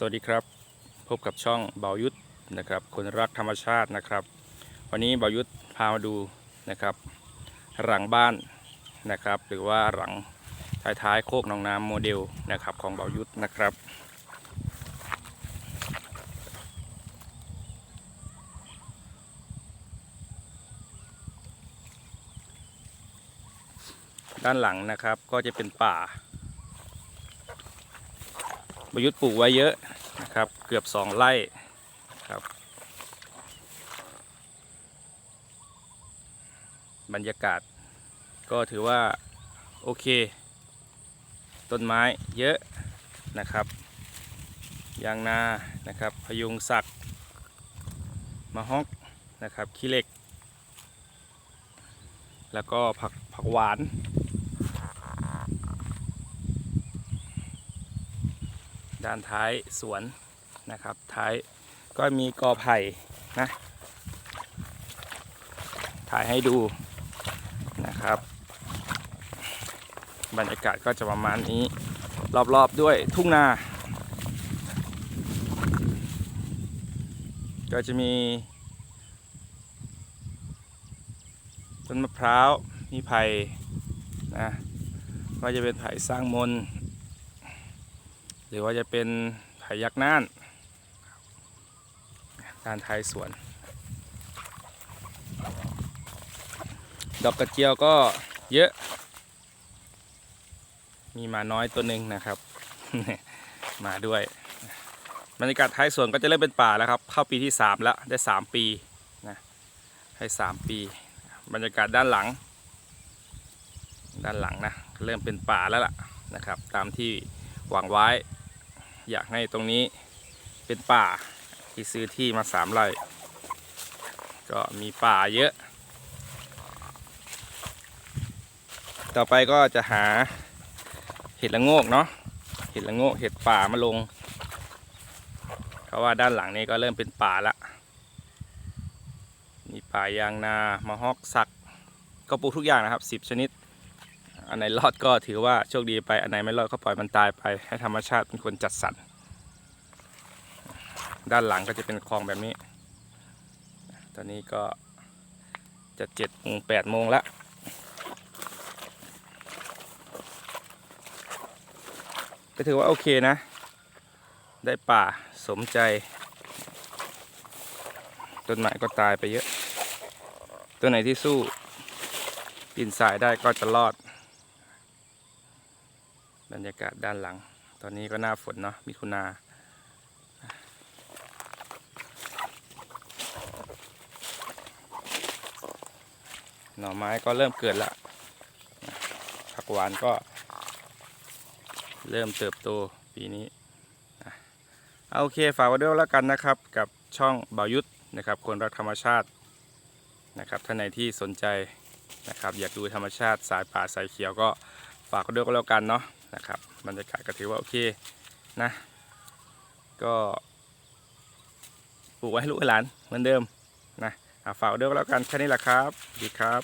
สวัสดีครับ พบกับช่องเบายุทธนะครับ คนรักธรรมชาตินะครับ วันนี้เบายุทธพามาดูนะครับ หลังบ้านนะครับ หรือว่าหลังท้ายๆโคกหนองน้ำโมเดลนะครับของเบายุทธนะครับ ด้านหลังนะครับก็จะเป็นป่า ประยุทธ์ปลูกไว้เยอะนะครับ เกือบสองไร่ครับ บรรยากาศ ก็ถือว่า โอเค ต้นไม้เยอะนะครับ ยางนานะครับ พยุงศักดิ์มะฮอกนะครับขี้เหล็ก แล้วก็ผักผักหวาน ด้านท้ายสวนนะครับ ท้ายก็มีกอไผ่นะถ่ายให้ดูนะครับ บรรยากาศก็จะประมาณนี้ รอบๆด้วยทุ่งนา ก็จะมีต้นมะพร้าวมีไผ่นะก็จะเป็นไผ่สร้างมน หรือว่าจะเป็นไผ่ยักษ์น่านด้านท้ายสวน ดอกกระเจียวก็เยอะ มีมาน้อยตัวหนึ่งนะครับ มาด้วยบรรยากาศท้ายสวนก็จะเริ่มเป็นป่าแล้วครับ เข้าปีที่ 3 แล้วได้ 3 ปีนะให้ 3 ปี บรรยากาศด้านหลัง ด้านหลังนะ เริ่มเป็นป่าแล้วล่ะนะครับ ตามที่หวังไว้ อยากให้ตรงนี้เป็นป่าที่ซื้อที่มาสามไร่ก็มีป่าเยอะ ต่อไปก็จะหาเห็ดละโงกเนาะเห็ดละโงกเห็ดป่ามาลง เพราะว่าด้านหลังนี้ก็เริ่มเป็นป่าละมีป่ายางนามะฮอกสัก ก็ปลูกทุกอย่างนะครับ10ชนิด อันไหนรอดก็ถือว่าโชคดีไป อันไหนไม่รอดก็ปล่อยมันตายไป ให้ธรรมชาติเป็นคนจัดสรร ด้านหลังก็จะเป็นคลองแบบนี้ ตอนนี้ก็จะเจ็ดโมงแปดโมงแล้วก็ถือว่าโอเคนะ ได้ป่าสมใจ ต้นไม้ก็ตายไปเยอะ ตัวไหนที่สู้ดินสายได้ก็จะรอด บรรยากาศด้านหลัง ตอนนี้ก็หน้าฝนเนาะมิถุนาหน่อไม้ก็เริ่มเกิดละผักหวานก็ เริ่มเติบโตปีนี้เอาโอเคฝากไว้ด้วยแล้วกันนะครับ กับช่องบายุทธนะครับ คนรักธรรมชาตินะครับท่านไหนที่สนใจนะครับ อยากดูธรรมชาติสายป่าสายเขียวก็ฝากไว้ด้วยก็แล้วกันเนาะ นะครับบรรยากาศก็ถือว่าโอเคนะก็ปลูกไว้ให้ลูกหลานเหมือนเดิมนะอะฝากไว้ด้วยแล้วกันแค่นี้แหละครับดีครับ